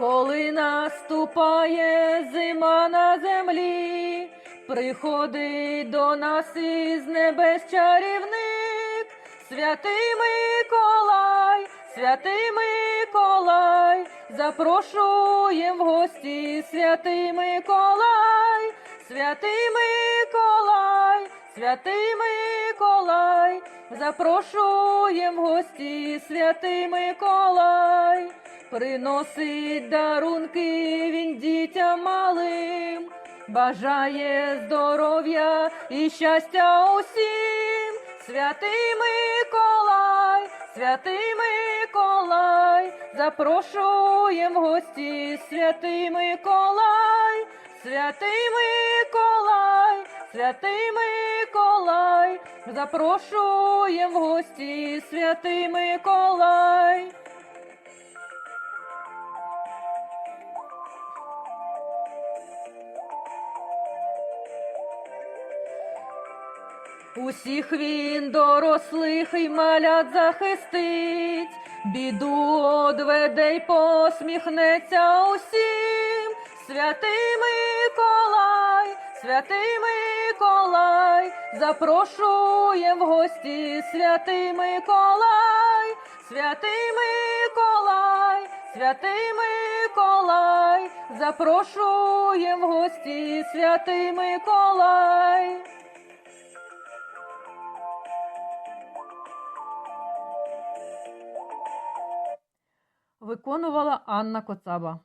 Коли наступає зима на землі, приходить до нас із небес чарівник, святий Миколай, святий Миколай, запрошуєм в гості, святий Миколай, святий Миколай, святий Миколай, запрошуєм в гості, святий Миколай. Приносить дарунки він дітям малим, бажає здоров'я і щастя усім. Святий Миколай, святий Миколай, запрошуєм в гості, святий Миколай, святий Миколай, святий Миколай, запрошуєм в гості, святий Миколай. Усіх він дорослих і малят захистить, біду одведе й посміхнеться усім. Святий Миколай, святий Миколай, запрошуєм в гості, святий Миколай, святий Миколай, святий Миколай, запрошуєм в гості, святий Миколай. Виконувала Анна Коцаба.